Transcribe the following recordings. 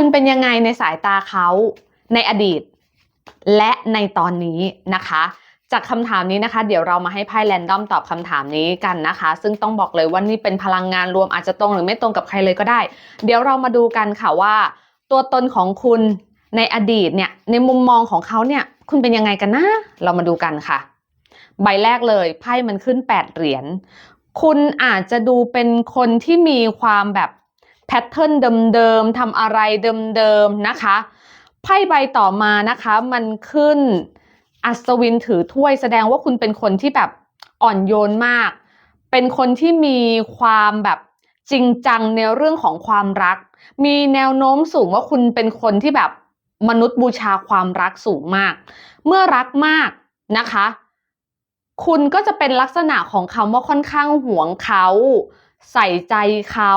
คุณเป็นยังไงในสายตาเขาในอดีต และในตอนนี้นะคะ จากคำถามนี้นะคะ เดี๋ยวเรามาให้ไพ่แรนดอมตอบคำถามนี้กันนะคะ ซึ่งต้องบอกเลยว่านี่เป็นพลังงานรวมอาจจะตรงหรือไม่ตรงกับใครเลยก็ได้ เดี๋ยวเรามาดูกันค่ะว่า ตัวตนของคุณในอดีตเนี่ยในมุมมองของเขาเนี่ย คุณเป็นยังไงกันนะ เรามาดูกันค่ะ ใบแรกเลยไพ่มันขึ้น 8 เหรียญคุณอาจจะดูเป็นคนที่มีความแบบ แพทเทิร์นเดิมๆทำอะไรเดิมๆนะคะไพ่ใบต่อมานะคะมันขึ้นอัศวินถือถ้วยแสดงว่าคุณเป็นคนที่แบบอ่อนโยนมาก เป็นคนที่มีความแบบจริงจังในเรื่องของความรัก มีแนวโน้มสูงว่าคุณเป็นคนที่แบบมนุษย์บูชาความรักสูงมาก เมื่อรักมากนะคะ คุณก็จะเป็นลักษณะของคำว่าค่อนข้างหวงเขา ใส่ใจเขา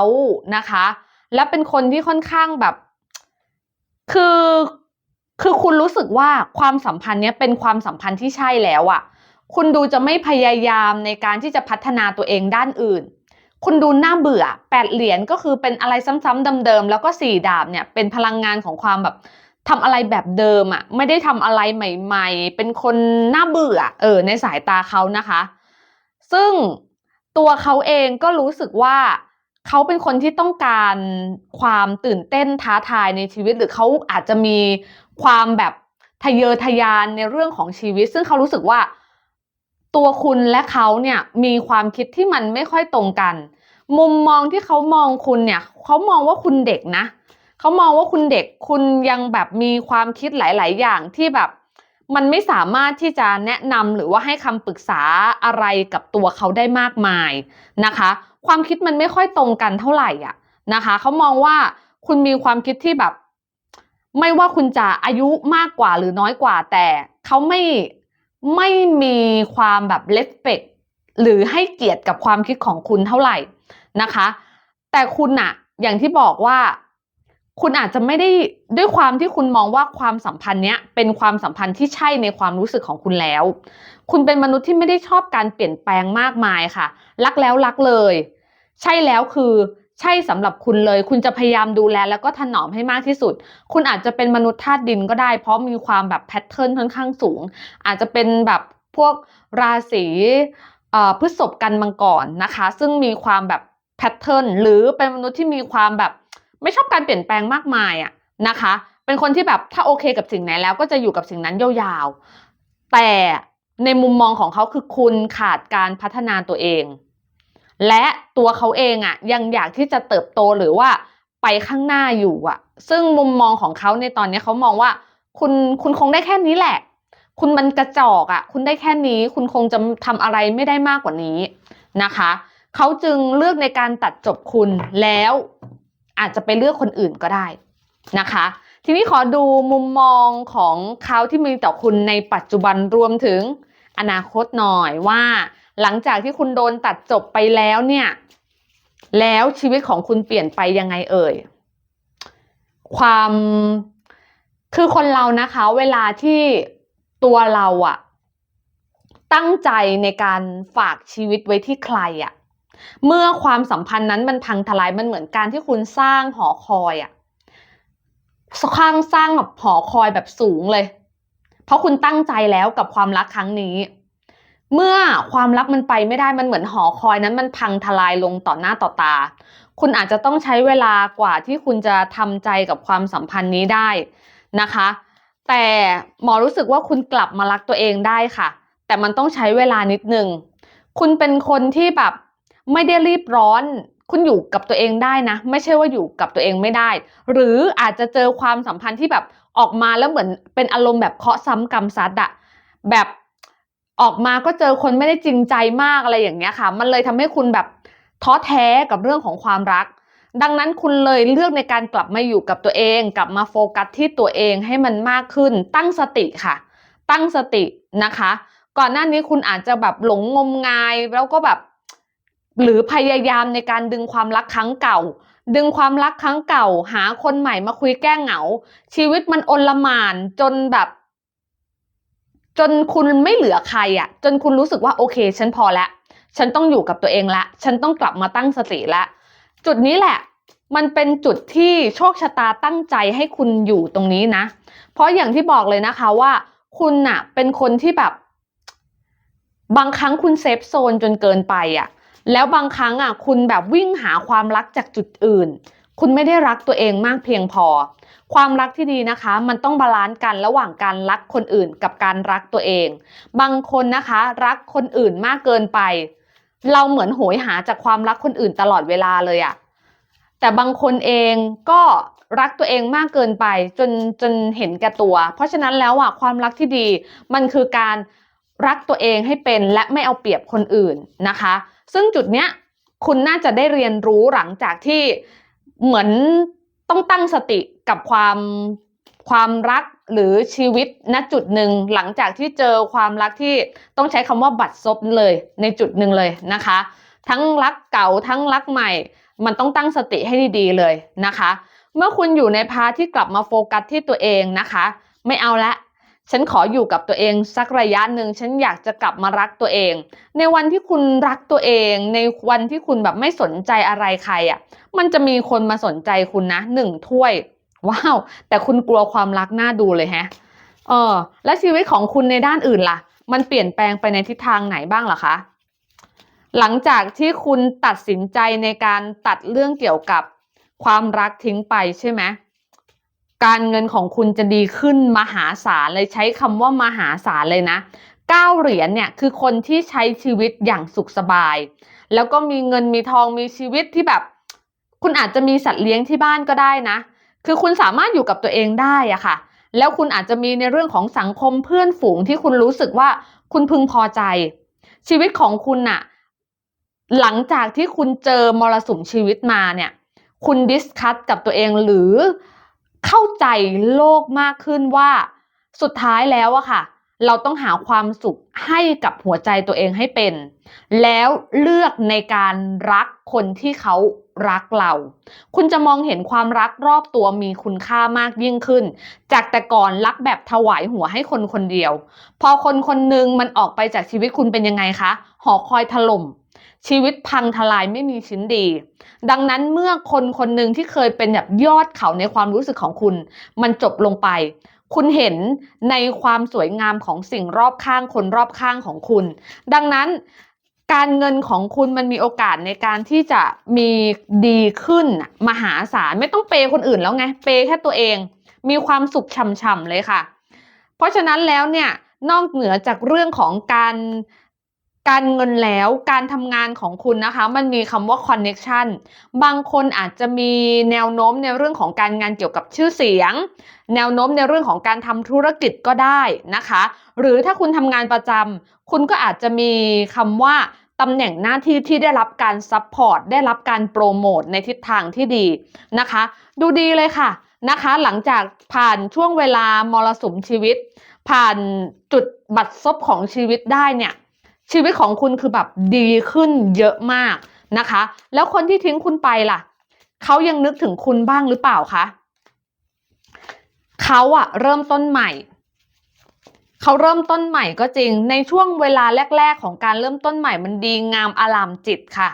นะคะ และเป็นคนที่ค่อนข้างแบบ คือคือคุณรู้สึกว่าความสัมพันธ์เนี้ยเป็นความสัมพันธ์ที่ใช่แล้วอะ่ะ คุณดูจะไม่พยายามในการที่จะพัฒนาตัวเองด้านอื่น คุณดูน่าเบื่อแปดเหรียญก็คือเป็นอะไรซ้ำๆเดิมๆแล้วก็สี่ดาบเนี่ยเป็นพลังงานของความแบบทำอะไรแบบเดิมอะ่ะไม่ได้ทำอะไรใหม่ ๆ เป็นคนน่าเบื่อเออในสายตาเขานะคะ ซึ่ง ตัวเขาเองก็รู้สึกว่าเขาเป็นคนที่ต้องการความตื่นเต้นท้าทายในชีวิต หรือเขาอาจจะมีความแบบทะเยอทะยานในเรื่องของชีวิต ซึ่งเขารู้สึกว่า ตัวคุณและเขาเนี่ยมีความคิดที่มันไม่ค่อยตรงกัน มุมมองที่เขามองคุณเนี่ยเขามองว่าคุณเด็กนะเขามองว่าคุณเด็กคุณยังแบบมีความคิดหลาย ๆ อย่างที่แบบ มันไม่สามารถที่จะแนะนำหรือว่าให้คำปรึกษาอะไรกับตัวเขาได้มากมายนะคะ ความคิดมันไม่ค่อยตรงกันเท่าไหร่อะนะคะเขามองว่าคุณมีความคิดที่แบบ ไม่ว่าคุณจะอายุมากกว่าหรือน้อยกว่า แต่เขาไม่ไม่มีความแบบเลฟเฟกหรือให้เกียรติกับความคิดของคุณเท่าไหร่นะคะ แต่คุณอะอย่างที่บอกว่า คุณอาจจะไม่ได้ด้วยความที่คุณมองว่าความสัมพันธ์เนี้ยเป็นความสัมพันธ์ที่ใช่ในความรู้สึกของคุณแล้ว คุณเป็นมนุษย์ที่ไม่ได้ชอบการเปลี่ยนแปลงมากมายค่ะ รักแล้วรักเลย ใช่แล้วคือใช่สำหรับคุณเลย คุณจะพยายามดูแลแล้วก็ถนอมให้มากที่สุด คุณอาจจะเป็นมนุษย์ธาตุดินก็ได้ เพราะมีความแบบแพทเทิร์นค่อนข้างสูง อาจจะเป็นแบบพวกราศีพฤษภกันมังกรนะคะ ซึ่งมีความแบบแพทเทิร์นหรือเป็นมนุษย์ที่มีความแบบ ไม่ชอบการเปลี่ยนแปลงมากมายอะนะคะ เป็นคนที่แบบถ้าโอเคกับสิ่งไหนแล้วก็จะอยู่กับสิ่งนั้นยาวๆ แต่ในมุมมองของเขาคือคุณขาดการพัฒนาตัวเอง และตัวเขาเองอะยังอยากที่จะเติบโตหรือว่าไปข้างหน้าอยู่อะซึ่งมุมมองของเขาในตอนนี้เขามองว่า คุณคุณคงได้แค่นี้แหละ คุณมันกระจอกอะคุณได้แค่นี้ คุณคงจะทำอะไรไม่ได้มากกว่านี้นะคะ เขาจึงเลือกในการตัดจบคุณแล้ว อาจจะไปเลือกคนอื่นก็ได้นะคะ ทีนี้ขอดูมุมมองของเขาที่มีต่อคุณในปัจจุบันรวมถึงอนาคตหน่อยว่า หลังจากที่คุณโดนตัดจบไปแล้วเนี่ย แล้วชีวิตของคุณเปลี่ยนไปยังไงเอ่ย ความคือคนเรานะคะ เวลาที่ตัวเราอะตั้งใจในการฝากชีวิตไว้ที่ใครอะ เมื่อความสัมพันธ์นั้นมันพังทลายมันเหมือนการที่คุณสร้างหอคอยอะสร้างสร้างแบบหอคอยแบบสูงเลย เพราะคุณตั้งใจแล้วกับความรักครั้งนี้ เมื่อความรักมันไปไม่ได้มันเหมือนหอคอยนั้นมันพังทลายลงต่อหน้าต่อตา คุณอาจจะต้องใช้เวลากว่าที่คุณจะทำใจกับความสัมพันธ์นี้ได้นะคะ แต่หมอรู้สึกว่าคุณกลับมารักตัวเองได้ค่ะ แต่มันต้องใช้เวลานิดนึง คุณเป็นคนที่แบบ ไม่ได้รีบร้อน คุณอยู่กับตัวเองได้นะ ไม่ใช่ว่าอยู่กับตัวเองไม่ได้ หรืออาจจะเจอความสัมพันธ์ที่แบบออกมาแล้วเหมือนเป็นอารมณ์แบบเคาะซ้ำกรรมซัดอะแบบออกมาก็เจอคนไม่ได้จริงใจมากอะไรอย่างเงี้ยค่ะ มันเลยทำให้คุณแบบท้อแท้กับเรื่องของความรัก ดังนั้นคุณเลยเลือกในการกลับมาอยู่กับตัวเอง กลับมาโฟกัสที่ตัวเองให้มันมากขึ้น ตั้งสติค่ะ ตั้งสตินะคะ ก่อนหน้านี้คุณอาจจะแบบหลงงมงายแล้วก็แบบ หรือพยายามในการดึงความรักครั้งเก่า ดึงความรักครั้งเก่า หาคนใหม่มาคุยแก้เหงา ชีวิตมันอนละมานจนแบบ จนคุณไม่เหลือใครอะ่ะ จนคุณรู้สึกว่าโอเค ฉันพอล้วฉันต้องอยู่กับตัวเองละ ฉันต้องกลับมาตั้งสติละจุดนี้แหละ มันเป็นจุดที่โชคชะตาตั้งใจให้คุณอยู่ตรงนี้นะ เพราะอย่างที่บอกเลยนะคะว่า คุณน่ะ เป็นคนที่แบบ บางครั้งคุณเซฟโซนจนเกินไปอะ แล้วบางครั้งอะคุณแบบวิ่งหาความรักจากจุดอื่น คุณไม่ได้รักตัวเองมากเพียงพอ ความรักที่ดีนะคะ มันต้องบาลานซ์กันระหว่างการรักคนอื่นกับการรักตัวเอง บางคนนะคะ รักคนอื่นมากเกินไป เราเหมือนโหยหาจากความรักคนอื่นตลอดเวลาเลยอะแต่บางคนเองก็รักตัวเองมากเกินไปจนจนเห็นแก่ตัว เพราะฉะนั้นแล้วอะความรักที่ดี มันคือการรักตัวเองให้เป็นและไม่เอาเปรียบคนอื่นนะคะ ซึ่งจุดเนี้ยคุณน่าจะได้เรียนรู้หลังจากที่เหมือนต้องตั้งสติกับความความรักหรือชีวิตณจุดหนึ่งหลังจากที่เจอความรักที่ต้องใช้คำว่าบัดซบเลยในจุดหนึ่งเลยนะคะ ทั้งรักเก่าทั้งรักใหม่ มันต้องตั้งสติให้ดีๆเลยนะคะ เมื่อคุณอยู่ในพาที่กลับมาโฟกัสที่ตัวเองนะคะ ไม่เอาละ ฉันขออยู่กับตัวเองสักระยะหนึ่งฉันอยากจะกลับมารักตัวเอง ในวันที่คุณรักตัวเอง ในวันที่คุณแบบไม่สนใจอะไรใครอะ่ะ มันจะมีคนมาสนใจคุณนะหนึ่งถ้วย ว้าว แต่คุณกลัวความรักหน่าดูเลยแฮะ เออ และชีวิตของคุณในด้านอื่นล่ะ มันเปลี่ยนแปลงไปในทิศทางไหนบ้างล่ะคะหลังจากที่คุณตัดสินใจในการตัดเรื่องเกี่ยวกับความรักทิ้งไปใช่ไหม การเงินของคุณจะดีขึ้นมหาศาลเลยใช้คำว่ามหาศาลเลยนะก้าเหรียญเนี่ยคือคนที่ใช้ชีวิตอย่างสุขสบาย แล้วก็มีเงินมีทองมีชีวิตที่แบบ คุณอาจจะมีสัตว์เลี้ยงที่บ้านก็ได้นะ คือคุณสามารถอยู่กับตัวเองได้อะค่ะ แล้วคุณอาจจะมีในเรื่องของสังคมเพื่อนฝูงที่คุณรู้สึกว่าคุณพึงพอใจ ชีวิตของคุณน่ะ หลังจากที่คุณเจอมรสุมชีวิตมาเนี่ย คุณดิสคัตกับตัวเองหรือ เข้าใจโลกมากขึ้นว่าสุดท้ายแล้วอะค่ะ เราต้องหาความสุขให้กับหัวใจตัวเองให้เป็น แล้วเลือกในการรักคนที่เขารักเรา คุณจะมองเห็นความรักรอบตัวมีคุณค่ามากยิ่งขึ้น จากแต่ก่อนรักแบบถวายหัวให้คนคนเดียว พอคนคนหนึ่งมันออกไปจากชีวิตคุณเป็นยังไงคะ หอคอยถล่ม ชีวิตพังทลายไม่มีชิ้นดี ดังนั้นเมื่อคนคนหนึ่งที่เคยเป็นแบบยอดเขาในความรู้สึกของคุณ มันจบลงไป คุณเห็นในความสวยงามของสิ่งรอบข้างคนรอบข้างของคุณ ดังนั้นการเงินของคุณมันมีโอกาสในการที่จะมีดีขึ้นมหาศาลไม่ต้องเปย์คนอื่นแล้วไงเปย์แค่ตัวเอง มีความสุขช่ำๆเลยค่ะ เพราะฉะนั้นแล้วเนี่ยนอกเหนือจากเรื่องของการ การเงินแล้วการทำงานของคุณนะคะ มันมีคำว่า connection บางคนอาจจะมีแนวโน้มในเรื่องของการงานเกี่ยวกับชื่อเสียง แนวโน้มในเรื่องของการทำธุรกิจก็ได้นะคะ หรือถ้าคุณทำงานประจำคุณก็อาจจะมีคำว่าตำแหน่งหน้าที่ที่ได้รับการซัพพอร์ตได้รับการโปรโมทในทิศทางที่ดีนะคะ ดูดีเลยค่ะนะคะ หลังจากผ่านช่วงเวลามรสุมชีวิต ผ่านจุดบัดซบของชีวิตได้เนี่ย ชีวิตของคุณคือแบบดีขึ้นเยอะมากนะคะ แล้วคนที่ทิ้งคุณไปล่ะเขายังนึกถึงคุณบ้างหรือเปล่าคะเขาอะเริ่มต้นใหม่เขาเริ่มต้นใหม่ก็จริง ในช่วงเวลาแรก ๆ ของการเริ่มต้นใหม่มันดีงามอารามจิตค่ะ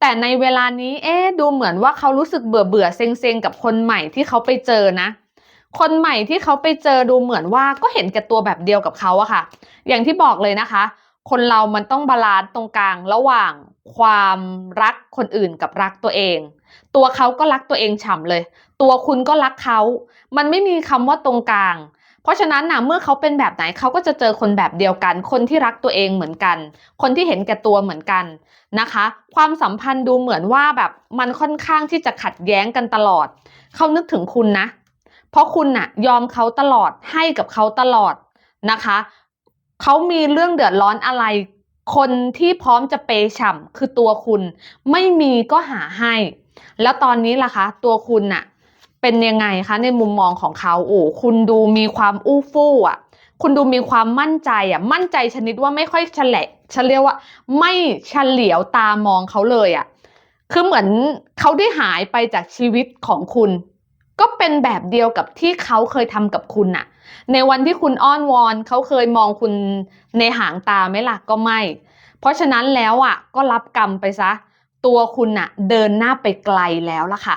แต่ในเวลานี้เอ๊ดูเหมือนว่าเขารู้สึกเบื่อเบื่อเซ็งเซงกับคนใหม่ที่เขาไปเจอนะ คนใหม่ที่เขาไปเจอดูเหมือนว่าก็เห็นแก่ตัวแบบเดียวกับเขาอะค่ะ อย่างที่บอกเลยนะคะ คนเรามันต้องบาลานซ์ตรงกลางระหว่างความรักคนอื่นกับรักตัวเอง ตัวเขาก็รักตัวเองฉ่ำเลย ตัวคุณก็รักเขา มันไม่มีคำว่าตรงกลาง เพราะฉะนั้นนะเมื่อเขาเป็นแบบไหนเขาก็จะเจอคนแบบเดียวกัน คนที่รักตัวเองเหมือนกัน คนที่เห็นแก่ตัวเหมือนกันนะคะ ความสัมพันธ์ดูเหมือนว่าแบบมันค่อนข้างที่จะขัดแย้งกันตลอด เขานึกถึงคุณนะ เพราะคุณน่ะยอมเขาตลอดให้กับเขาตลอดนะคะ เขามีเรื่องเดือดร้อนอะไร คนที่พร้อมจะเปย์ฉ่ำคือตัวคุณ ไม่มีก็หาให้ แล้วตอนนี้ล่ะคะตัวคุณน่ะเป็นยังไงคะในมุมมองของเขาโอ้คุณดูมีความอู้ฟู่อะ คุณดูมีความมั่นใจอะ มั่นใจชนิดว่าไม่ค่อยเฉลยเฉลียวว่า ไม่เฉลียวตามองเขาเลยอะ คือเหมือนเขาได้หายไปจากชีวิตของคุณ ก็เป็นแบบเดียวกับที่เขาเคยทำกับคุณน่ะ ในวันที่คุณอ้อนวอนเขาเคยมองคุณในหางตาไหมล่ะก็ไม่ เพราะฉะนั้นแล้วอะก็รับกรรมไปซะ ตัวคุณน่ะเดินหน้าไปไกลแล้วล่ะค่ะ